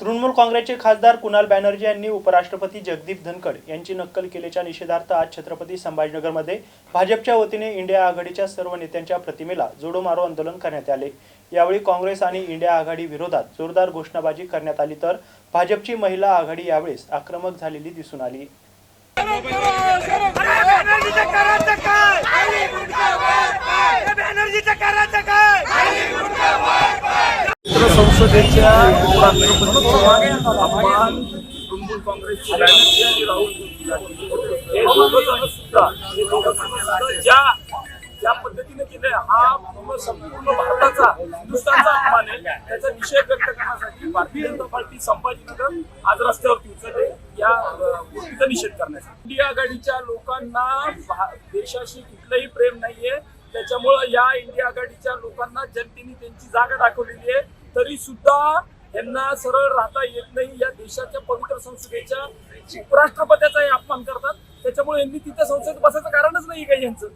तृणमूल काँग्रेसचे खासदार कुणाल बॅनर्जी यांनी उपराष्ट्रपती जगदीप धनखड यांची नक्कल केल्याच्या निषेधार्थ आज छत्रपती संभाजीनगरमध्ये भाजपच्या वतीने इंडिया आघाडीच्या सर्व नेत्यांच्या प्रतिमेला जोडो मारो आंदोलन करण्यात आले. यावेळी काँग्रेस आणि इंडिया आघाडी विरोधात जोरदार घोषणाबाजी करण्यात आली तर भाजपची महिला आघाडी यावेळेस आक्रमक झालेली दिसून आली. मित्र संसदेच्या अपमान तृणमूल काँग्रेसचे राहुल हे ज्या ज्या पद्धतीने केले हा पूर्ण संपूर्ण भारताचा हिंदुस्थानचा अपमान आहे. त्याचा निषेध व्यक्त करण्यासाठी भारतीय जनता पार्टी संभाजीनगर आज रस्त्यावरती उचलले या गोष्टीचा निषेध करण्यासाठी. इंडिया आघाडीच्या लोकांना भा- देशाशी कुठलंही प्रेम नाहीये. त्याच्यामुळं या इंडिया आघाडीच्या लोकांना जनतेने त्यांची जागा दाखवलेली आहे. तरी सुद्धा त्यांना सरळ राहता येत नाही. या देशाच्या पवित्र संसदेच्या उपराष्ट्रपत्याचाही हे अपमान करतात. त्याच्यामुळे यांनी तिथे संसदेत बसायचं कारणच नाही काही यांचं?